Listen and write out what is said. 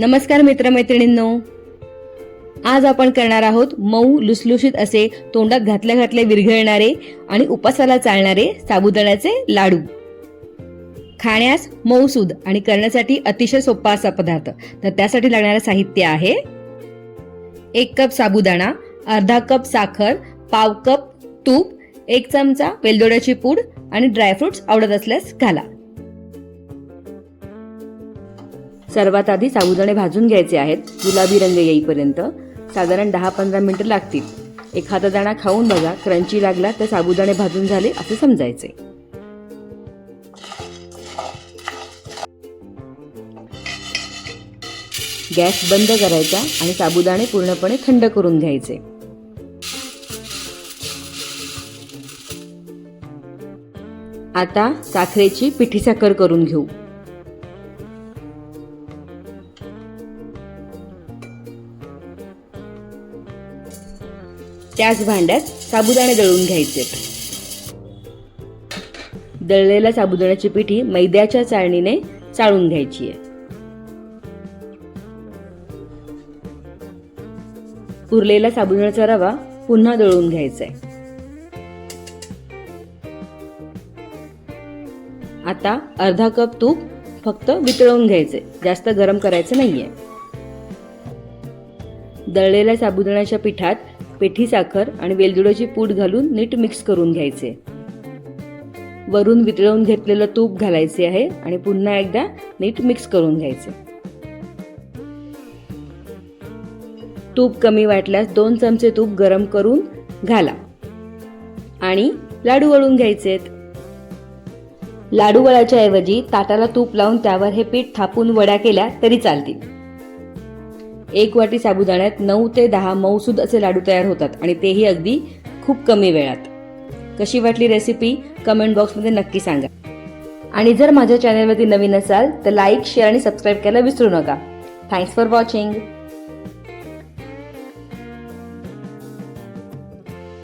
नमस्कार मित्रमैत्रिणींनो. आज आपण करणार आहोत मऊ लुसलुशीत असे तोंडात घातल्या घातले विरघळणारे आणि उपासाला चालणारे साबुदाण्याचे लाडू. खाण्यास मऊसूद आणि करण्यासाठी अतिशय सोपा असा पदार्थ. तर त्यासाठी लागणारं साहित्य आहे एक कप साबुदाणा अर्धा कप साखर पाव कप तूप एक चमचा वेलदोड्याची पूड आणि ड्रायफ्रुट्स आवडत असल्यास घाला. सर्वात आधी साबुदाणे भाजून घ्यायचे आहेत. गुलाबी रंग येईपर्यंत. साधारण दहा पंधरा मिनटं लागतील. एखादा दाणा खाऊन बघा क्रंची लागला तर साबुदाणे भाजून झाले असे समजायचे. गॅस बंद करायचा आणि साबुदाणे पूर्णपणे थंड करून घ्यायचे. आता साखरेची पिठी साखर करून घेऊ. त्याच भांड्यात साबुदाणे दळून घ्यायचे. दळलेल्या साबुदाण्याची पिठी मैद्याच्या चाळणीने चाळून घ्यायची आहे. उरलेला साबुदाण्याचा रवा पुन्हा दळून घ्यायचा आहे. आता अर्धा कप तूप फक्त वितळवून घ्यायचे. जास्त गरम करायचं नाहीये. दळलेल्या साबुदाण्याच्या पिठात पेठी साखर आणि वेलदुड्याचे पूड घालून नीट मिक्स करून घ्यायचे. वरून वितळवून घेतलेलं तूप घालायचे आहे आणि पुन्हा एकदा नीट मिक्स करून घ्यायचे. तूप कमी वाटल्यास दोन चमचे तूप गरम करून घाला. आणि लाडू वळून घ्यायचेत. लाडू वळायच्या ऐवजी ताटाला तूप लावून त्यावर हे पीठ थापून वड्या केल्या तरी चालतील. एक वाटी साबुदाण्यात नऊ ते दहा मऊसूद असे लाडू तयार होतात आणि तेही अगदी खूप कमी वेळात. कशी वाटली रेसिपी कमेंट बॉक्समध्ये नक्की सांगा. आणि जर माझ्या चॅनलवरती नवीन असाल तर लाईक शेअर आणि सबस्क्राईब करायला विसरू नका. Thanks for watching